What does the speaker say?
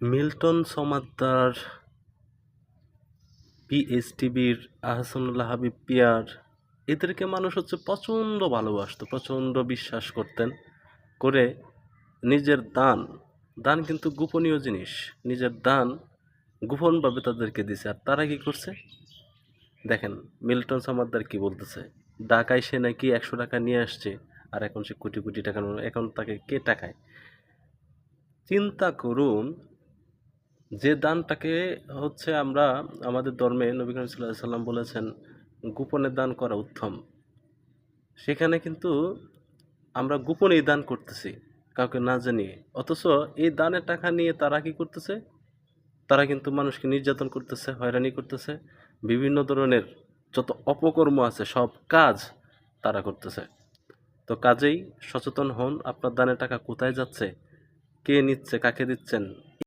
Milton Samaddar পিএসটিভির Ahsanullah Habib peer, এদেরকে মানুষ হচ্ছে প্রচণ্ড ভালোবাসত, প্রচণ্ড বিশ্বাস করতেন, করে নিজের দান দান কিন্তু গোপনীয় জিনিস, নিজের দান গোপনভাবে তাদেরকে দিছে। আর তারা কি করছে? দেখেন, মিল্টন সমাদ্দার কি বলতেছে? ঢাকায় সে নাকি একশো টাকা নিয়ে আসছে, আর এখন সে কোটি কোটি টাকা এখন তাকে কে টাকায়? চিন্তা করুন যে দানটাকে হচ্ছে আমরা আমাদের ধর্মে নবী করিম সাল্লাম বলেছেন, গোপনে দান করা উত্তম। সেখানে কিন্তু আমরা গোপনেই দান করতেছি কাউকে না জানিয়ে। অথচ এই দানের টাকা নিয়ে তারা কি করতেছে? তারা কিন্তু মানুষকে নির্যাতন করতেছে, হয়রানি করতেছে, বিভিন্ন ধরনের যত অপকর্ম আছে, সব কাজ তারা করতেছে। তো কাজেই সচেতন হন আপনার দানের টাকা কোথায় যাচ্ছে, কে নিচ্ছে, কাকে দিচ্ছেন